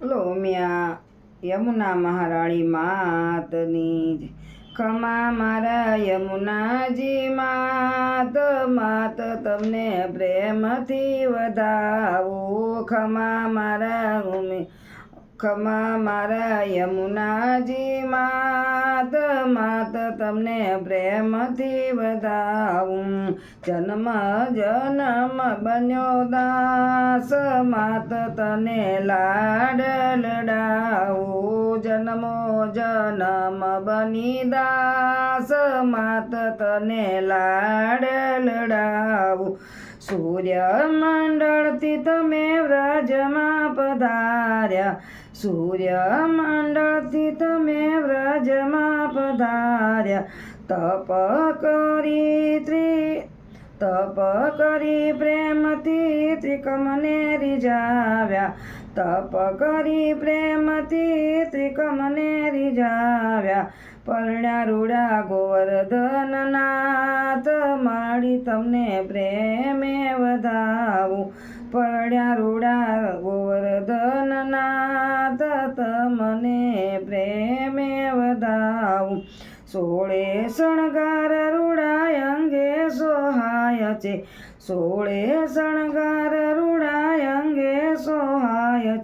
લોમિયા યમુના મહારાણી માતની જ ખમા મારા યમુનાજી માત માત તમને પ્રેમથી વધાવો. ખમા મારા ઉમે ખમા મારા યમુનાજી માત. માત તમને પ્રેમથી વધાવું જન્મ જન્મ બન્યો દાસ માત તને લાડ લડાવું જન્મો જન્મ બની દાસ માત તને લાડ લડાવું સૂર્ય મંડળથી તમે વ્રજમાં પધાર્યા. સૂર્ય મંડળથી તમે વ્રજમાં પધાર્યા. તપ કરી ત્રી, તપ કરી પ્રેમથી ત્રિકમને રીઝાવ્યા તપ કરી પ્રેમથી ત્રિકમને રીઝાવ્યા. પરણ્યા રૂડા ગોવર્ધન નાથ માડી તમને પ્રેમે વધાવું. પરણ્યા રૂડા ગોવર્ધન નાથ તમને પ્રેમે વધાવું. સોળે અંગે સોહાય સોળે શણગાર રૂડા અંગે સોહાય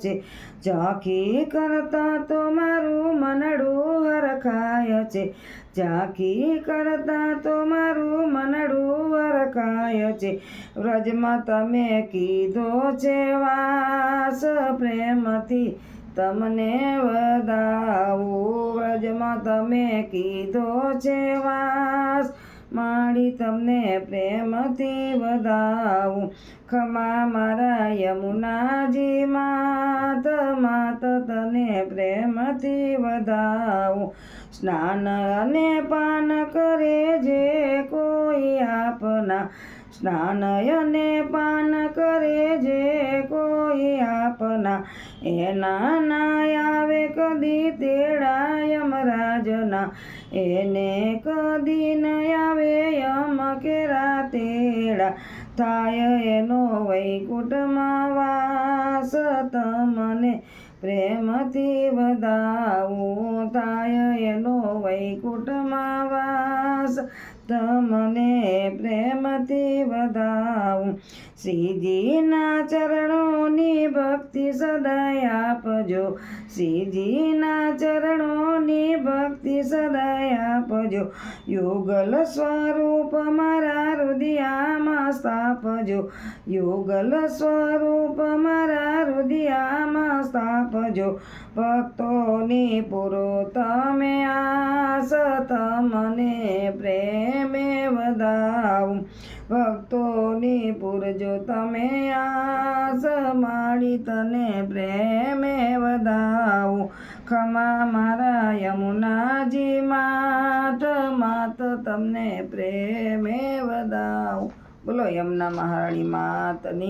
કરતા તો મારું મનડું હરખાય છે. ઝાંખી કરતા તો મારું મનડું હરખાય છે. વ્રજમાં તમે કીધો છે વાસ પ્રેમથી, તમને વધાવું. વ્રજમાં તમે કીધો છે વાસ માડી તમને પ્રેમથી વધાવું. ખમા મારા યમુનાજી માત માત તને પ્રેમથી વધાવું. સ્નાન અને પાન કરે જે કોઈ આપના સ્નાન અને પાન કરે જે કોઈ આપના. એના ના આવે કદી તેડા યમરાજના એને કદી ન આવે યમ કેરા તેડા થાય એનો વૈકુંઠમાં વાસ. તમને પ્રેમથી વધાવું થાય એનો વૈકુંઠમાં વાસ. તમને પ્રેમથી વધાવું. શ્રીજીના ચરણોની ભક્તિ સદાય આપજો. શ્રીજીના ચરણોની ભક્તિ સદાય આપજો યુગલ સ્વરૂપ મારા હૃદયામાં સ્થાપજો. યુગલ સ્વરૂપ મારા હૃદયામાં સ્થાપજો. ભક્તોની પૂરો તમે આસ તમને પ્રેમે વધાવું. ભક્તોની પૂરજો તમે આસ માડી તને પ્રેમે વધાવું. ખમા મારા યમુનાજી માત માત તમને પ્રેમે વધાવ. બોલો યમુના મહારાણી માતની